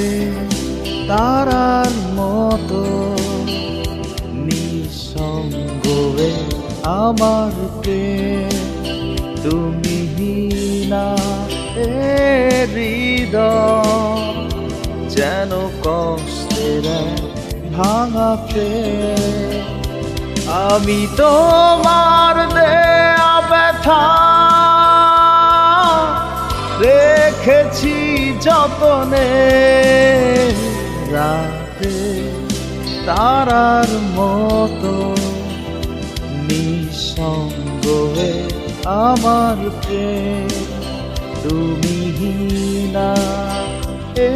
রাতে তারার মতো। নিঃসঙ্গে আমার প্রেম, তুমি না এ হৃদয়, যেন কষ্টের ভাঙা প্রেম। আমি তোমার দেয়া ব্যথা রেখেছি যতনে রাতে তারার মতো নিঃসঙ্গ আমার প্রেম। তুমি না এ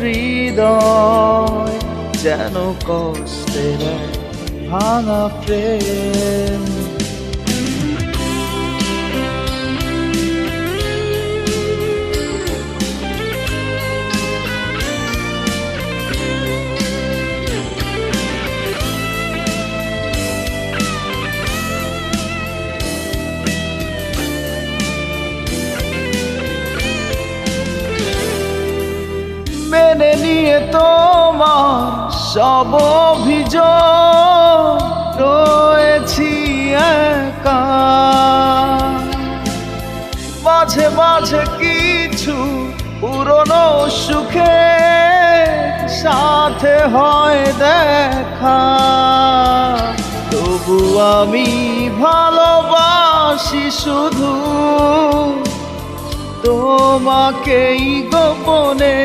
হৃদয় যেন কষ্টের ভাঙা প্রেম। তোমার সব অভিযোগ রয়েছি মাঝে মাঝে কিছু পুরনো সুখে সাথে হয় দেখা। তবু আমি ভালোবাসি শুধু তোমাকেই গোপনে।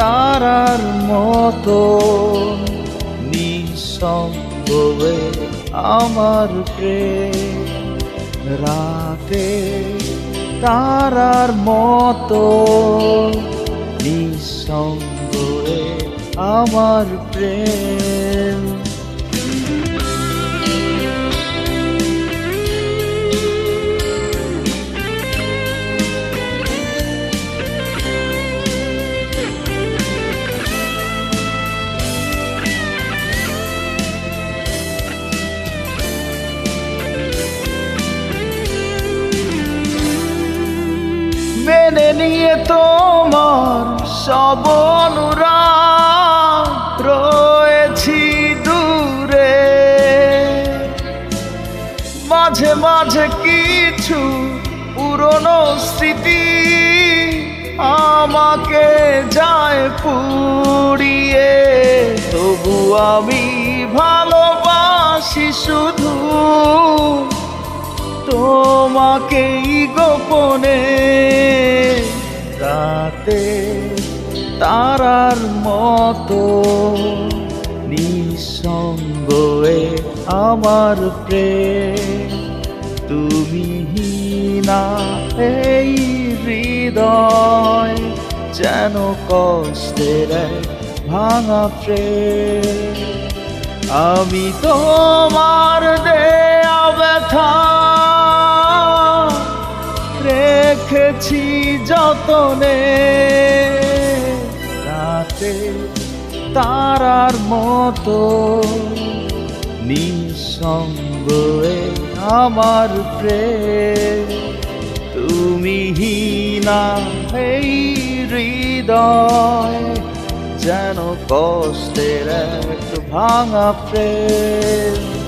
তারার মতো নিঃসঙ্গে আমার প্রেম। রাতে তারার মতো নিঃসঙ্গে আমার প্রেম। নিয়ে তোমার সব অনুরাগ রয়েছি দূরে। মাঝে মাঝে কিছু পুরনো স্মৃতি আমাকে যায় পুড়িয়ে। তবু আমি ভালোবাসি শুধু তোমাকেই গোপনে। রাতে তারার মতো নিঃসঙ্গে আমার প্রেম। তুমি না এই হৃদয় যেন কষ্টের ভাঙা প্রেম। আমি তোমার দেয়া ব্যথা রেখেছি যতনে। রাতে তারার মতো নিঃসঙ্গে আমার প্রেম। তুমি না এই হৃদয়, যেন কষ্টের এক ভাঙা প্রেম।